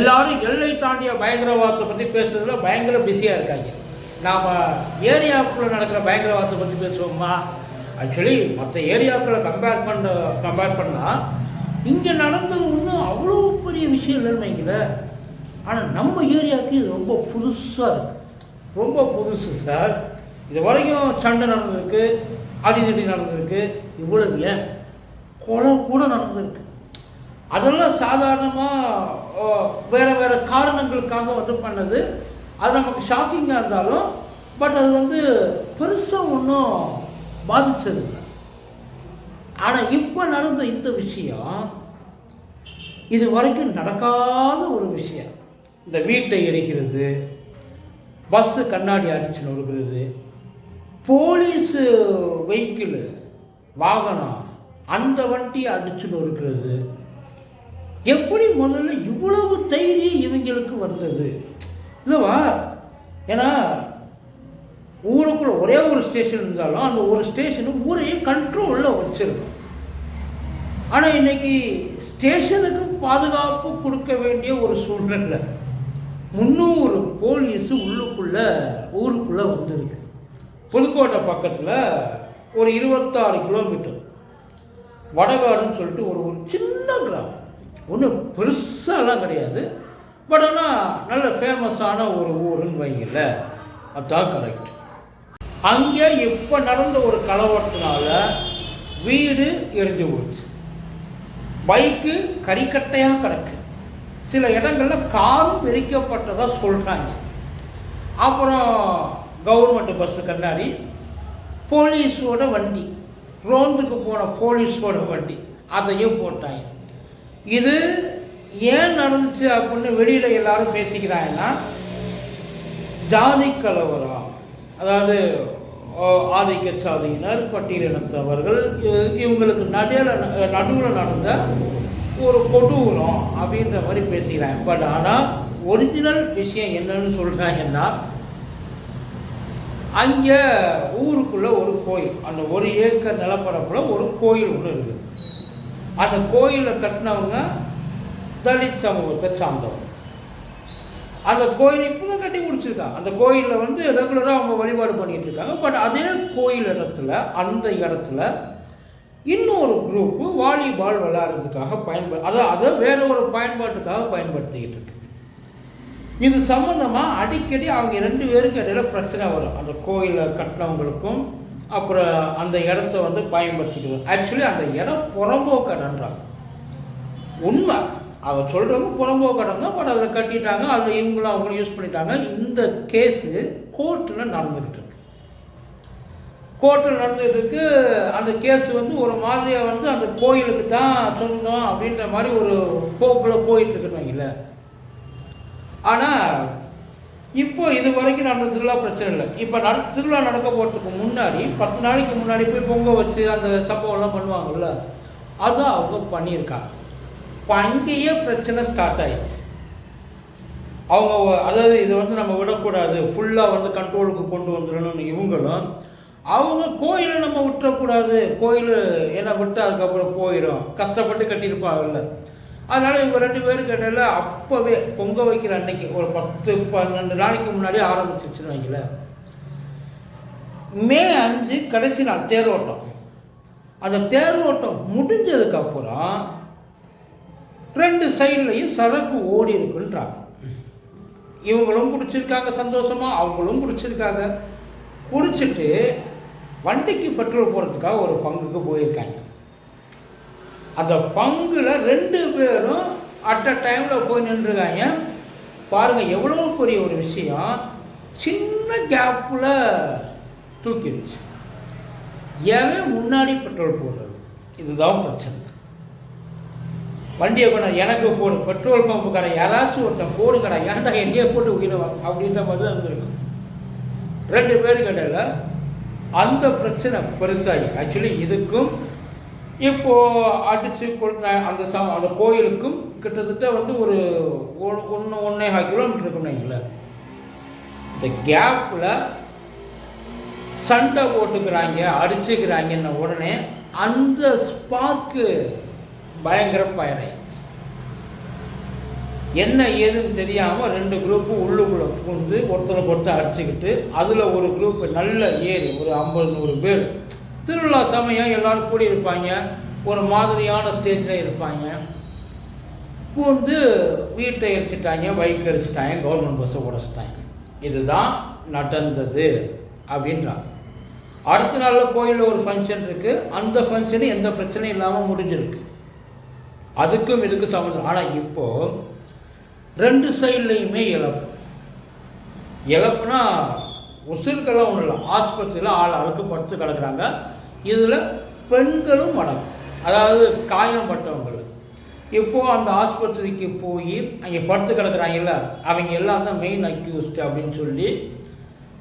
எல்லாரும் எல்லை தாண்டிய பயங்கரவாதத்தை பற்றி பேசுறதுல பயங்கர பிஸியாக இருக்காங்க. நாம் ஏரியாவுக்குள்ளே நடக்கிற பயங்கரவாதத்தை பற்றி பேசுவோமா? ஆக்சுவலி மற்ற ஏரியாக்களை கம்பேர் பண்ண கம்பேர் பண்ணால் இங்கே நடந்தது ஒன்றும் அவ்வளோ பெரிய விஷயம் இல்லைன்னு வைங்களேன் ஆனால் நம்ம ஏரியாவுக்கு இது ரொம்ப புதுசாக இருக்குது ரொம்ப புதுசு சார் இது வரைக்கும் சண்டை நடந்திருக்கு அடிதடி நடந்திருக்கு. இவ்வளவு ஏன்? கொலை கூட நடந்திருக்கு. அதெல்லாம் சாதாரணமாக வேறு வேறு காரணங்களுக்காக வந்து பண்ணது. அது நமக்கு ஷாக்கிங்காக இருந்தாலும் பட் அது வந்து பெருசாக ஒன்றும் பாதிச்சது இல்லை. ஆனால் இப்போ நடந்த இந்த விஷயம் இது வரைக்கும் நடக்காத ஒரு விஷயம். இந்த வீட்டை எரிக்கிறது பஸ்ஸு கண்ணாடி அடிச்சு நொறுக்கிறது போலீஸு வெஹிக்கிள் வாகனம் அந்த வண்டியை அடிச்சு நொறுக்கிறது எப்படி முதல்ல இவ்வளவு தைரியம் இவங்களுக்கு வந்தது? இல்லைவா? ஏன்னா ஊருக்குள்ள ஒரே ஒரு ஸ்டேஷன் இருந்தாலும் அந்த ஒரு ஸ்டேஷனு ஊரையும் கண்ட்ரோலில் வச்சிருக்கும். ஆனால் இன்னைக்கு ஸ்டேஷனுக்கு பாதுகாப்பு கொடுக்க வேண்டிய ஒரு சூழ்நிலை. முந்நூறு போலீஸ் உள்ளுக்குள்ள ஊருக்குள்ளே வந்திருக்கு. புதுக்கோட்டை பக்கத்தில் ஒரு இருபத்தாறு கிலோமீட்டர் வடகாடுன்னு சொல்லிட்டு ஒரு ஒரு சின்ன கிராமம். ஒன்றும் பெருசாலாம் கிடையாது. பட் ஆனால் நல்ல ஃபேமஸான ஒரு ஊருன்னு வைங்கல அதுதான் கரெக்ட் அங்கே இப்போ நடந்த ஒரு கலவரத்தினால வீடு எரிஞ்சு போச்சு. பைக்கு கறிக்கட்டையாக கிடக்கு. சில இடங்களில் காரும் எரிக்கப்பட்டதாக சொல்கிறாங்க அப்புறம் கவர்மெண்ட் பஸ்ஸு கண்ணாடி போலீஸோட வண்டி ரோந்துக்கு போன போலீஸோட வண்டி அதையும் போட்டாங்க. இது ஏன் நடந்துச்சு அப்படின்னு வெளியில் எல்லாரும் பேசிக்கிறாங்கன்னா ஜாதி கலவரம் அதாவது ஆதிக்க சாதியினர் பட்டியலினத்தவர்கள் இவங்களுக்கு நடுவில் நடுவில் நடந்த ஒரு கொடூரம் அப்படின்ற மாதிரி பேசிக்கிறாங்க. பட் ஆனால் ஒரிஜினல் விஷயம் என்னன்னு சொல்கிறாங்கன்னா அங்கே ஊருக்குள்ளே ஒரு கோயில் அந்த ஒரு ஏக்கர் நிலப்பரப்பில் ஒரு கோயில் ஒன்று இருக்குது. அந்த கோயிலை கட்டினவங்க தலித் சமூகத்தை சார்ந்தவங்க. அந்த கோயில் இப்போ கட்டி முடிச்சிருக்காங்க. அந்த கோயிலில் வந்து ரெகுலராக அவங்க வழிபாடு பண்ணிட்டு இருக்காங்க. பட் அதே கோயில் இடத்துல அந்த இடத்துல இன்னொரு குரூப்பு வாலிபால் விளையாடுறதுக்காக பயன்படு அதை அதை வேற ஒரு பயன்பாட்டுக்காக பயன்படுத்திக்கிட்டு இருக்கு. இது சம்மந்தமாக அடிக்கடி அவங்க ரெண்டு பேருக்கு இடையில பிரச்சனை வரும். அந்த கோயிலை கட்டினவங்களுக்கும் அப்புறம் அந்த இடத்த வந்து பயன்படுத்திக்கிறது ஆக்சுவலி அந்த இடம் புறம்போக்கு இடன்றாங்க உண்மை. அவர் சொல்கிறவங்க புறம்போக்கு இடம் தான் பட் அதில் கட்டிட்டாங்க அதில் இவங்களும் அவங்களும் யூஸ் பண்ணிட்டாங்க. இந்த கேஸு கோர்ட்டில் நடந்துகிட்டு இருக்கு. கோர்ட்டில் நடந்துகிட்டு இருக்கு. அந்த கேஸ் வந்து ஒரு மாதிரியாக வந்து அந்த கோயிலுக்கு தான் சொந்தம் அப்படின்ற மாதிரி ஒரு போக்கில் போயிட்டு இருக்குன்னு இல்லை ஆனால் இப்போ இது வரைக்கும் நடந்த திருவிழா பிரச்சனை இல்லை. இப்போ நட திருவிழா நடக்க போகிறதுக்கு முன்னாடி பத்து நாளைக்கு முன்னாடி போய் பொங்க வச்சு அந்த சம்பவம்லாம் பண்ணுவாங்கல்ல அதுதான் அவங்க பண்ணியிருக்காங்க. இப்போ அங்கேயே பிரச்சனை ஸ்டார்ட் ஆயிடுச்சு. அவங்க அதாவது இதை வந்து நம்ம விடக்கூடாது ஃபுல்லாக வந்து கண்ட்ரோலுக்கு கொண்டு வந்துடணும்னு இவங்களும் அவங்க கோயிலை நம்ம விட்டுறக்கூடாது. கோயில் என்ன விட்டு அதுக்கப்புறம் போயிடும் கஷ்டப்பட்டு கட்டியிருப்பாங்கல்ல. அதனால் இவங்க ரெண்டு பேரும் கேட்டால அப்போவே பொங்க வைக்கிற அன்னைக்கு ஒரு பத்து பன்னெண்டு நாளைக்கு முன்னாடி ஆரம்பிச்சிச்சுன்னு வைக்கல மே அஞ்சு கடைசி நாள் தேரோட்டம் அந்த தேரோட்டம் முடிஞ்சதுக்கப்புறம் ரெண்டு சைட்லையும் சரக்கு ஓடி இருக்குன்றாங்க. இவங்களும் குடிச்சிருக்காங்க சந்தோஷமாக அவங்களும் குடிச்சிருக்காங்க. குடிச்சிட்டு வண்டிக்கு பெட்ரோல் போடுறதுக்காக ஒரு பங்குக்கு போயிருக்காங்க. அந்த பங்குல ரெண்டு பேரும் அட் அ டைமில் போய் நின்றுருக்காங்க. பாருங்க எவ்வளோ பெரிய ஒரு விஷயம். சின்ன கேப்பில் தூக்கிடுச்சு ஏன் முன்னாடி பெட்ரோல் போடுறது? இதுதான் பிரச்சனை. வண்டியை கொண்டு எனக்கு போடு பெட்ரோல் பம்பு கடை யாராச்சும் ஒருத்தன் போடு கடை ஏன்டா என்னையே போட்டு உயிரவா அப்படின்ற மாதிரி தான் இருந்திருக்கும் ரெண்டு பேருக்கு இடையில அந்த பிரச்சனை பெருசாகி ஆக்சுவலி இதுக்கும் இப்போது அடிச்சு கொண்ட அந்த ச அந்த கோயிலுக்கும் கிட்டத்தட்ட வந்து ஒரு ஒன்று ஒன்றே கால் கிலோமீட்டர் இருக்குன்னு வைங்களேன் இந்த கேப்பில் சண்டை போட்டுக்கிறாங்க அடிச்சுக்கிறாங்கன்ன உடனே அந்த ஸ்பார்க்கு பயங்கர ஃபயர் ஆயிடுச்சு. என்ன ஏதுன்னு தெரியாமல் ரெண்டு குரூப்பு உள்ளுக்குள்ளே பூந்து ஒருத்தரை ஒருத்தர் அடிச்சுக்கிட்டு அதில் ஒரு குரூப் நல்ல ஏறி ஒரு ஐம்பது நூறு பேர் திருவிழா சமயம் எல்லாரும் கூடி இருப்பாங்க. ஒரு மாதிரியான ஸ்டேஜில் இருப்பாங்க. பூந்து வீட்டை எரிச்சிட்டாங்க பைக் எரிச்சிட்டாங்க கவர்மெண்ட் பஸ்ஸை உடச்சிட்டாங்க இதுதான் நடந்தது அப்படின்றாங்க. அடுத்த நாளில் கோயிலில் ஒரு ஃபங்க்ஷன் இருக்குது அந்த ஃபங்க்ஷனு எந்த பிரச்சனையும் இல்லாமல் முடிஞ்சிருக்கு. அதுக்கும் இதுக்கு சம்மந்தம் ஆனால் இப்போது ரெண்டு சைட்லேயுமே இழப்பு. இழப்புனா உசிர்கள்லாம் ஒன்றும் இல்லை ஆஸ்பத்திரியில் ஆள் அழுக்கு படுத்து கிடக்குறாங்க. இதில் பெண்களும் அடங்கும் அதாவது காயம்பட்டவங்கள் இப்போது அந்த ஆஸ்பத்திரிக்கு போய் அங்கே படுத்து கிடக்குறாங்கல்ல அவங்க எல்லாம் தான் மெயின் அக்யூஸ்ட் அப்படின்னு சொல்லி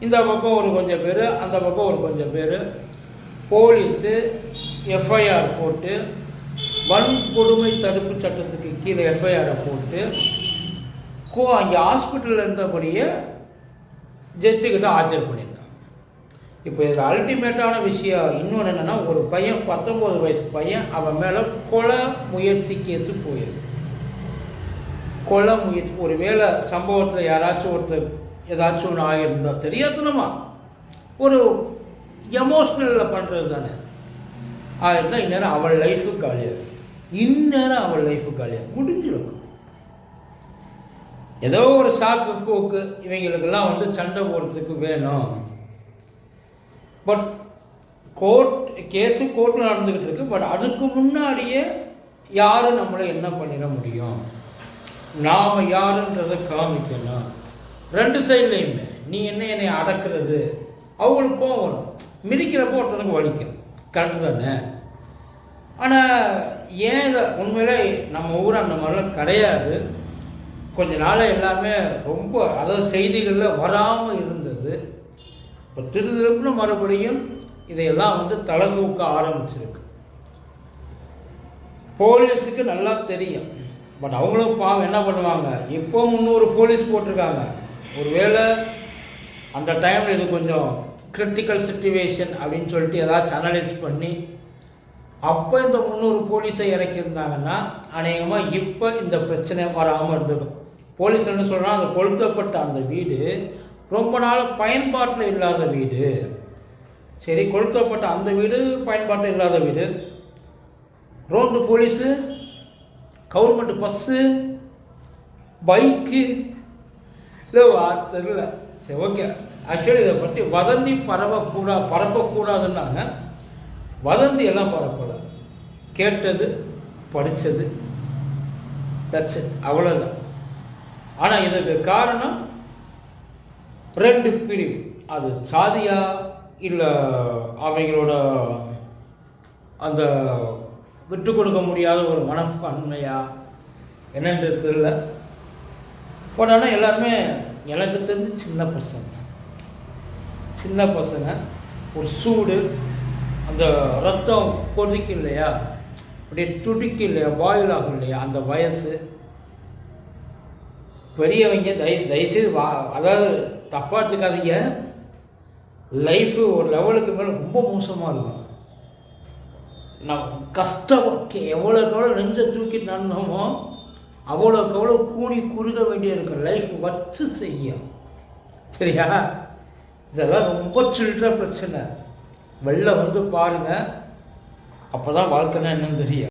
இந்த பக்கம் ஒரு கொஞ்சம் பேர் அந்த பக்கம் ஒரு கொஞ்சம் பேர் போலீஸு எஃப்ஐஆர் போட்டு வன்கொடுமை தடுப்பு சட்டத்துக்கு கீழே எஃப்ஐஆரை போட்டு கோ அங்கே ஹாஸ்பிட்டலில் இருந்தபடியே ஜட்ஜுக்கிட்ட ஆஜர் பண்ணி இப்போ இது அல்டிமேட்டான விஷயம். இன்னொன்று என்னென்னா ஒரு பையன் பத்தொம்போது வயசு பையன் அவன் மேலே கொலை முயற்சி கேஸு போயிருக்கு. கொலை முயற்சி ஒரு வேளை சம்பவத்தில் யாராச்சும் ஒருத்தர் ஏதாச்சும் ஒன்று ஆகியிருந்தால் தெரியாதுனமா? ஒரு எமோஷ்னலில் பண்ணுறது தானே. ஆயிருந்தால் இந்நேரம் அவள் லைஃபு காலியாக இந்நேரம் அவள் லைஃபு காலியாக முடிஞ்சிருக்கும். ஏதோ ஒரு சாக்கு போக்கு இவங்களுக்கெல்லாம் வந்து சண்டை போடுறதுக்கு வேணும். பட் கோர்ட் கேஸு கோர்ட்டில் நடந்துக்கிட்டு இருக்கு. பட் அதுக்கு முன்னாடியே யாரும் நம்மளை என்ன பண்ணிட முடியும்? நாம் யாருன்றதை காமிக்கணும் ரெண்டு சைட்லேயுமே நீ என்ன என்னை அடக்கிறது? அவங்களுக்கு கோவம் வரும். மிதிக்கிறப்போ ஒருத்தனுக்கு வலிக்கும். கரெக்டு தானே? ஆனால் ஏன் இதை? உண்மையிலே நம்ம ஊர் அந்த மாதிரிலாம் கிடையாது. கொஞ்ச நாள் எல்லாமே ரொம்ப அதாவது செய்திகளில் வராமல் இருந்தது. இப்போ திருதிருப்புன்னு மறுபடியும் இதையெல்லாம் வந்து தலை தூக்க ஆரம்பிச்சிருக்கு. போலீஸுக்கு நல்லா தெரியும். பட் அவங்களும் பாவம் என்ன பண்ணுவாங்க? இப்போ முந்நூறு போலீஸ் போட்டிருக்காங்க. ஒருவேளை அந்த டைமில் இது கொஞ்சம் கிரிட்டிக்கல் சுச்சுவேஷன் அப்படின்னு சொல்லிட்டு ஏதாச்சும் அனலைஸ் பண்ணி அப்போ இந்த முந்நூறு போலீஸை இறக்கியிருந்தாங்கன்னா அநேகமாக இப்போ இந்த பிரச்சனை வராமல் இருந்திருக்கும் போலீஸ் என்ன சொல்கிறாங்க அந்த கொளுத்தப்பட்ட அந்த வீடு ரொம்ப நாள் பயன்பாட்டில் இல்லாத வீடு. சரி கொளுத்தப்பட்ட அந்த வீடு பயன்பாட்டில் இல்லாத வீடு. ரோந்து போலீஸு கவர்மெண்ட் பஸ்ஸு பைக்கு. இல்லை தெரியல. சரி ஓகே. ஆக்சுவலி இதை பற்றி வதந்தி பரவக்கூடா பரப்பக்கூடாதுன்னாங்க. வதந்தி எல்லாம் பரப்பலை. கேட்டது படித்தது தட்ஸ் இட் அவ்வளோதான் ஆனால் இதுக்கு காரணம் ரெண்டு பிரிவு. அது சாதியா இல்லை அவங்களோட அந்த விட்டு கொடுக்க முடியாத ஒரு மனப்பான்மையா? என்னன்றது தெரியல. பட் ஆனால் எல்லாருமே எனக்கு தெரிஞ்சு சின்ன பசங்க. சின்ன பசங்க ஒரு சூடு அந்த ரத்தம் கொதிக்கும் இல்லையா? அப்படியே துடிக்கும் இல்லையா? பாயில் ஆகும் இல்லையா? அந்த வயசு. பெரியவங்க தய தயவுசெய்து வா அதாவது தப்பாக எடுத்துக்காதீங்க. லைஃபு ஒரு லெவலுக்கு மேலே ரொம்ப மோசமாக இருக்கும். நம் கஷ்டப்பட்டு எவ்வளோக்கு எவ்வளோ நெஞ்சை தூக்கி நடந்தோமோ அவ்வளோக்கு அவ்வளோ கூணி குறுக வேண்டிய இருக்கும். லைஃப் வச்சு செய்யும் சரியா? இதெல்லாம் ரொம்ப சில்லற பிரச்சனை. வெளில வந்து பாருங்கள் அப்போ தான் வாழ்க்கைன்னா என்னன்னு தெரியும்.